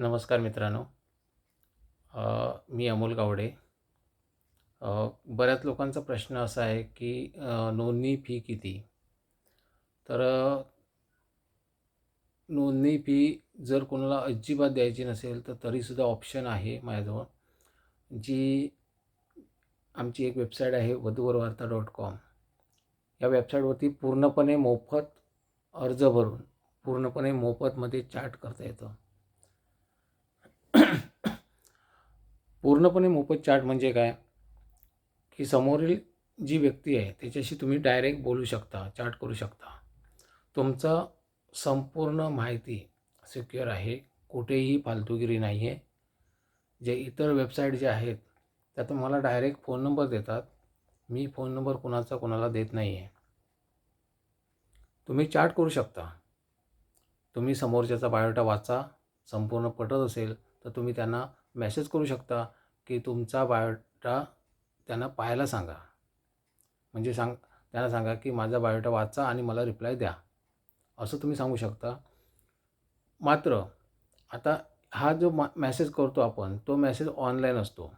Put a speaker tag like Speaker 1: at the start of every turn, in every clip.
Speaker 1: नमस्कार मित्रांनो. मी अमोल गावडे. बऱ्याच लोकांचा प्रश्न असा आहे की नोंदणी फी किती? तर नोंदणी फी जर कोणाला अजिबात द्यायची नसेल तर तरीसुद्धा ऑप्शन आहे माझ्याजवळ जी आमची एक वेबसाईट आहे वधूवर वार्ता डॉट कॉम या वेबसाईटवरती पूर्णपणे मोफत अर्ज भरून पूर्णपणे मोफतमध्ये चाट करता येतं. पूर्णपणे मोफत चाट म्हणजे काय? की समोरील जी व्यक्ती आहे त्याच्याशी तुम्ही डायरेक्ट बोलू शकता चाट करू शकता. तुमचं संपूर्ण माहिती सिक्युअर आहे. कुठेही फालतूगिरी नाही आहे जे इतर वेबसाईट जे आहेत त्या तुम्हाला डायरेक्ट फोन नंबर देतात. मी फोन नंबर कुणाचा कोणाला देत नाही आहे तुम्ही चाट करू शकता. तुम्ही समोरच्याचा बायोटा वाचा संपूर्ण पटत असेल तर तुम्ही त्यांना मेसेज करू शकता की तुमचा बायोडा त्यांना पाहायला सांगा. म्हणजे सांग त्यांना सांगा की माझा बायोडा वाचा आणि मला रिप्लाय द्या. असं तुम्ही सांगू शकता. मात्र आता हा जो मा मॅसेज करतो आपण तो मॅसेज ऑनलाईन असतो.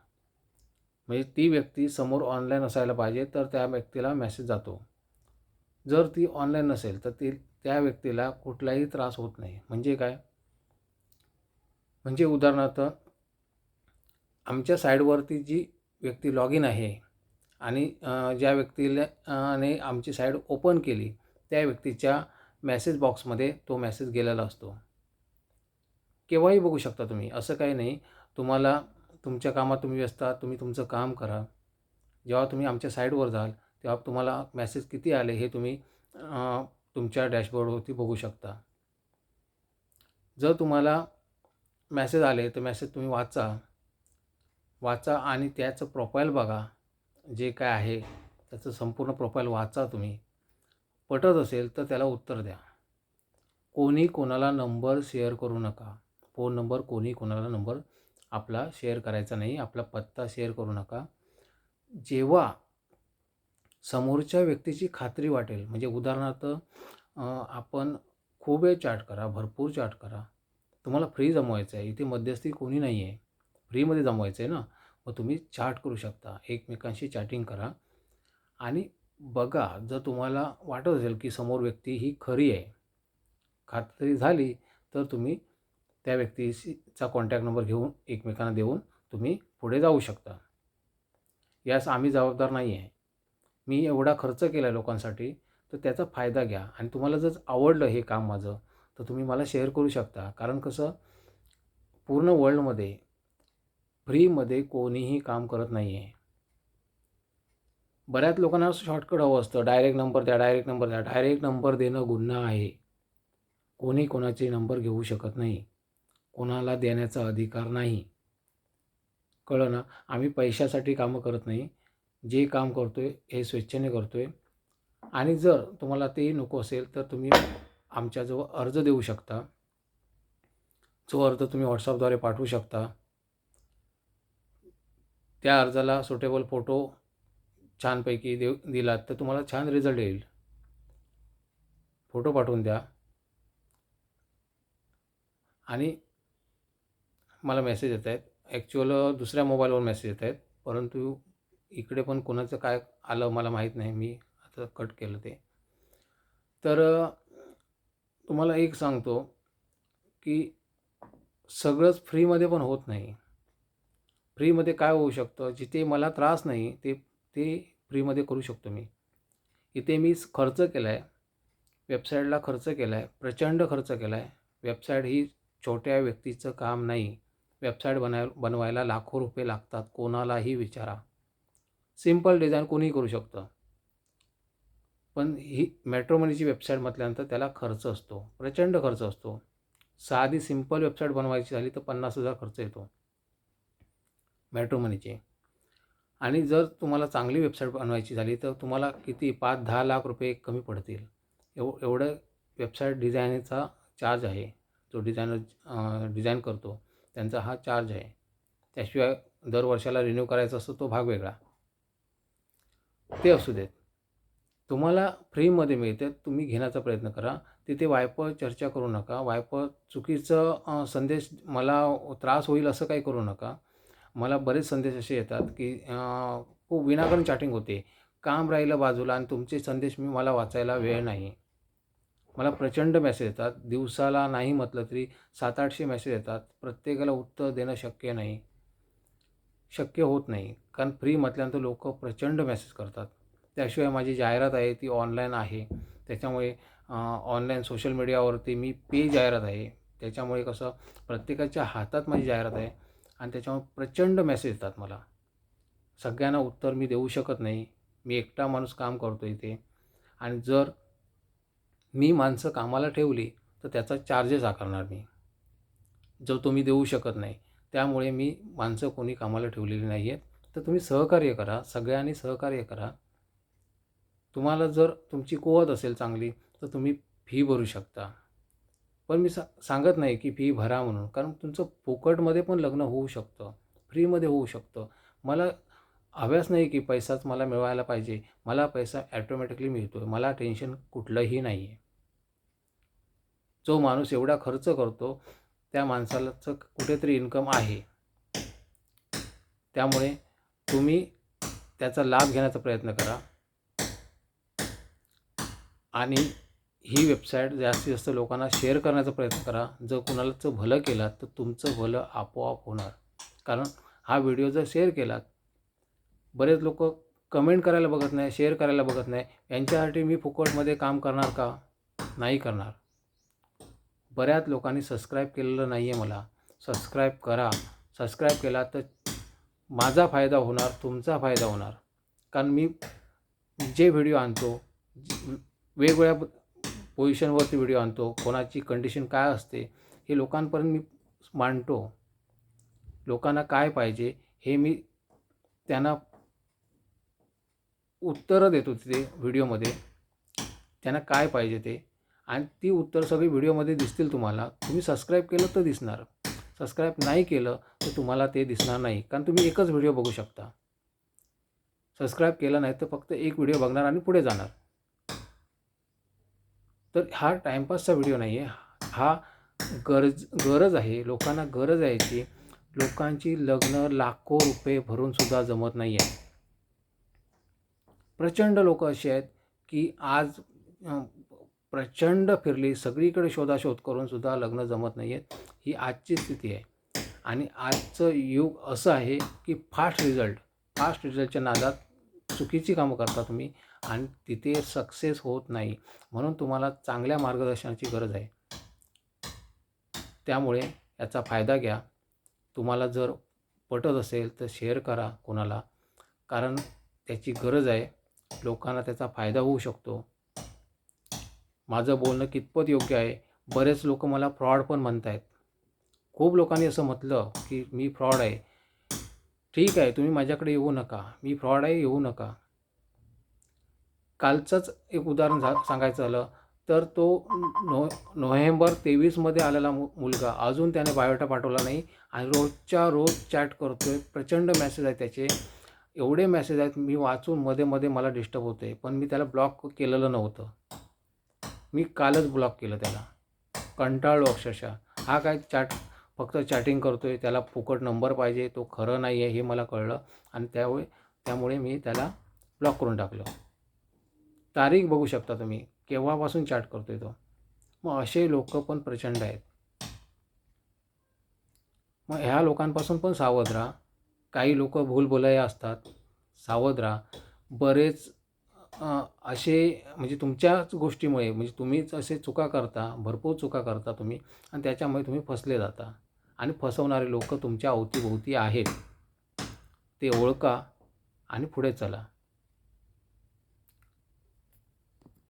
Speaker 1: म्हणजे ती व्यक्ती समोर ऑनलाईन असायला पाहिजे तर त्या व्यक्तीला मेसेज जातो. जर ती ऑनलाईन नसेल तर ती त्या व्यक्तीला कुठलाही त्रास होत नाही. म्हणजे काय? म्हणजे उदाहरणार्थ आमच्या साईडवरती जी व्यक्ती लॉग इन आहे आणि ज्या व्यक्तीला ने आमची साईड ओपन केली त्या व्यक्तीच्या मेसेज बॉक्समध्ये तो मेसेज गेलेला असतो. केव्हाही बघू शकता तुम्ही असं काही नाही. तुम्हाला तुमच्या कामात तुम्ही व्यस्त आहात तुम्ही तुमचं काम करा. जेव्हा तुम्ही आमच्या साईडवर जाल तेव्हा तुम्हाला मेसेज किती आले हे तुम्ही तुमच्या डॅशबोर्डवरती बघू शकता. जर तुम्हाला मेसेज आले तर मेसेज तुम्ही वाचा. वाचा आणि त्याचं प्रोफाईल बघा. जे काय आहे त्याचं संपूर्ण प्रोफाईल वाचा तुम्ही. पटत असेल तर त्याला उत्तर द्या. कोणी कोणाला नंबर शेअर करू नका. फोन नंबर कोणी कोणाला नंबर आपला शेअर करायचा नाही. आपला पत्ता शेअर करू नका. जेव्हा समोरच्या व्यक्तीची खात्री वाटेल म्हणजे उदाहरणार्थ आपण खूप वेळ चॅट करा भरपूर चॅट करा. तुम्हाला फ्री जमवायचं आहे. इथे मध्यस्थी कोणी नाही आहे फ्रीमध्ये जमवायचं आहे ना मग तुम्ही चॅट करू शकता. एकमेकांशी चॅटिंग करा. आणि बघा जर तुम्हाला वाटत असेल की समोर व्यक्ती ही खरी आहे खात्री झाली तर तुम्ही त्या व्यक्तीचा कॉन्टॅक्ट नंबर घेऊन एकमेकांना देऊन तुम्ही पुढे जाऊ शकता. यास आम्ही जबाबदार नाही आहे मी एवढा खर्च केला आहे लोकांसाठी तर त्याचा फायदा घ्या. आणि तुम्हाला जर आवडलं हे काम माझं तर तुम्ही मला शेअर करू शकता. कारण कसं पूर्ण वर्ल्डमध्ये फ्रीमध्ये कोणीही काम करत नाही आहे बऱ्याच लोकांना शॉर्टकट हवं असतं. डायरेक्ट नंबर द्या डायरेक्ट नंबर द्या. डायरेक्ट नंबर देणं गुन्हा आहे. कोणी कोणाचे नंबर घेऊ शकत नाही. कोणाला देण्याचा अधिकार नाही. कळलं ना? आम्ही पैशासाठी कामं करत नाही. जे काम करतो आहे हे स्वेच्छेने करतो आहे आणि जर तुम्हाला तेही नको असेल तर तुम्ही आमच्याजवळ अर्ज देऊ शकता. जो अर्ज तुम्ही व्हॉट्सअपद्वारे पाठवू शकता. त्या अर्जाला सुटेबल फोटो छानपैकी देऊ दिलात तर तुम्हाला छान रिझल्ट येईल. फोटो पाठवून द्या. आणि मला मेसेज येत आहेत. ॲक्च्युअल दुसऱ्या मोबाईलवर मेसेज येत आहेत. परंतु इकडे पण कोणाचं काय आलं मला माहीत नाही. मी आता कट केलं ते. तर तुम्हाला एक सांगतो की सगळंच फ्रीमध्ये पण होत नाही. फ्रीमध्ये काय होऊ शकतं? जिथे मला त्रास नाही ते ते फ्रीमध्ये करू शकतो मी. इथे मी खर्च केला आहे वेबसाईटला खर्च केला आहे प्रचंड खर्च केला आहे वेबसाईट ही छोट्या व्यक्तीचं काम नाही. वेबसाईट बनाय बनवायला लाखो रुपये लागतात. कोणालाही विचारा. सिंपल डिझाईन कोणीही करू शकतं. पण ही मेट्रोमनीची वेबसाईट म्हटल्यानंतर त्याला खर्च असतो. प्रचंड खर्च असतो. साधी सिंपल वेबसाईट बनवायची झाली तर पन्नास हजार खर्च येतो. मॅट्रोमनीचे आणि जर तुम्हाला चांगली वेबसाईट बनवायची झाली तर तुम्हाला किती? पाच दहा लाख रुपये कमी पडतील. एव एवढं वेबसाईट डिझायनचा चार्ज आहे. जो डिझायनर डिझाईन करतो त्यांचा हा चार्ज आहे. त्याशिवाय दर वर्षाला रिन्यू करायचा असतो तो भाग वेगळा. ते असू देत. तुम्हाला फ्रीमध्ये मिळते तुम्ही घेण्याचा प्रयत्न करा. तिथे वायपर चर्चा करू नका. वायपर चुकीचं संदेश मला त्रास होईल असं काही करू नका. मला बरेच संदेश असे येतात की खूप विनाकारण चॅटिंग होते. काम राहिलं बाजूला आणि तुमचे संदेश मी मला वाचायला वेळ नाही. मला प्रचंड मेसेज येतात. दिवसाला नाही म्हटलं तरी सात आठशे मेसेज येतात. प्रत्येकाला उत्तर देणं शक्य नाही. शक्य होत नाही. कारण फ्री म्हटल्यानंतर लोक प्रचंड मेसेज करतात. त्याशिवाय माझी जाहिरात आहे ती ऑनलाईन आहे. त्याच्यामुळे ऑनलाईन सोशल मीडियावरती मी पे जाहिरात आहे. त्याच्यामुळे कसं प्रत्येकाच्या हातात माझी जाहिरात आहे. आणि त्याच्यामुळे प्रचंड मेसेज येतात मला. सगळ्यांना उत्तर मी देऊ शकत नाही. मी एकटा माणूस काम करतो इथे. आणि जर मी माणसं कामाला ठेवली तर त्याचा चार्जेस आकारणार मी. जो तुम्ही देऊ शकत नाही. त्यामुळे मी माणसं कोणी कामाला ठेवलेली नाही आहेत तर तुम्ही सहकार्य करा. सगळ्यांनी सहकार्य करा. तुम्हाला जर तुमची कुवत असेल चांगली तर तुम्ही फी भरू शकता. पण मी सा सांगत नाही की फी भरा म्हणून. कारण तुमचं फुकटमध्ये पण लग्न होऊ शकतं. फ्रीमध्ये होऊ शकतं. मला हव्याच नाही की पैसाच मला मिळवायला पाहिजे. मला पैसा ॲटोमॅटिकली मिळतो आहे मला टेन्शन कुठलंही नाही आहे जो माणूस एवढा खर्च करतो त्या माणसालाचं कुठेतरी इन्कम आहे. त्यामुळे तुम्ही त्याचा लाभ घेण्याचा प्रयत्न करा. आणि ही वेबसाईट जास्तीत जास्त लोकांना शेअर करण्याचा प्रयत्न करा. जर कुणालाचं भलं केलात तर तुमचं भलं आपोआप होणार. कारण हा व्हिडिओ जर शेअर केलात बरेच लोक कमेंट करायला बघत नाही शेअर करायला बघत नाही. यांच्यासाठी मी फुकटमध्ये काम करणार का? नाही करणार. बऱ्याच लोकांनी सबस्क्राईब केलेलं नाही आहे मला. सबस्क्राईब करा. सबस्क्राईब केला तर माझा फायदा होणार तुमचा फायदा होणार. कारण मी जे व्हिडिओ आणतो वेगवेगळ्या पोझिशनवरती व्हिडिओ आणतो कोणाची कंडिशन काय असते हे लोकांपर्यंत मी मांडतो. लोकांना काय पाहिजे हे मी त्यांना उत्तरं देतो तिथे व्हिडिओमध्ये. त्यांना काय पाहिजे ते. आणि ती उत्तर सगळी व्हिडिओमध्ये दिसतील तुम्हाला. तुम्ही सबस्क्राईब केलं तर दिसणार. सबस्क्राईब नाही केलं तर तुम्हाला ते दिसणार नाही. कारण तुम्ही एकच व्हिडिओ बघू शकता. सबस्क्राईब केलं नाही तर फक्त एक व्हिडिओ बघणार आणि पुढे जाणार. तर हा टाईमपासचा व्हिडिओ नाही आहे. हा गरज गरज आहे. लोकांना गरज आहे की लोकांची लग्न लाखो रुपये भरूनसुद्धा जमत नाही आहे. प्रचंड लोक असे आहेत की आज प्रचंड फिरली सगळीकडे शोधाशोध करूनसुद्धा लग्न जमत नाही आहेत. ही आजची स्थिती आहे. आणि आजचं युग असं आहे की फास्ट रिझल्ट फास्ट रिझल्टच्या नादात चुकीची कामं करता तुम्ही. आणि तिथे सक्सेस होत नाही म्हणून तुम्हाला चांगल्या मार्गदर्शनाची गरज आहे. त्यामुळे याचा फायदा घ्या. तुम्हाला जर पटत असेल तर शेअर करा कोणाला कारण त्याची गरज आहे. लोकांना त्याचा फायदा होऊ शकतो. माझं बोलणं कितपत योग्य आहे? बरेच लोक मला फ्रॉड पण म्हणत आहेत खूप लोकांनी असं म्हटलं की मी फ्रॉड आहे. ठीक आहे तुम्ही माझ्याकडे येऊ नका. मी फ्रॉड आहे येऊ नका. कालचंच एक उदाहरण झा सांगायचं झालं तर तो नो नोव्हेंबर तेवीसमध्ये आलेला मु मुलगा. अजून त्याने बायोटा पाठवला नाही आणि रोजच्या रोज चॅट करतो आहे प्रचंड मेसेज आहे त्याचे. एवढे मेसेज आहेत मी वाचून मध्ये मध्ये मला डिस्टर्ब होते पण मी त्याला ब्लॉक केलेलं नव्हतं. मी कालच ब्लॉक केलं त्याला. कंटाळलो अक्षरशः. हा काय चॅट फक्त चॅटिंग करतो आहे त्याला फुकट नंबर पाहिजे. तो खरं नाही आहे हे मला कळलं. आणि त्यामुळे त्यामुळे मी त्याला ब्लॉक करून टाकलं. तारीख बघू शकता तुम्ही. केव्हापासून चॅट करतोय तो? मग असे लोक पण प्रचंड आहेत. मग ह्या लोकांपासून पण सावध राहा. काही लोक भूलभुलया असतात. सावध राहा. बरेच असे म्हणजे तुमच्याच गोष्टीमुळे म्हणजे तुम्हीच असे चुका करता भरपूर चुका करता तुम्ही आणि त्याच्यामुळे तुम्ही फसले जाता. आणि फसवणारे लोक तुमच्या अवतीभोवती आहेत. ते ओळखा आणि पुढे चला.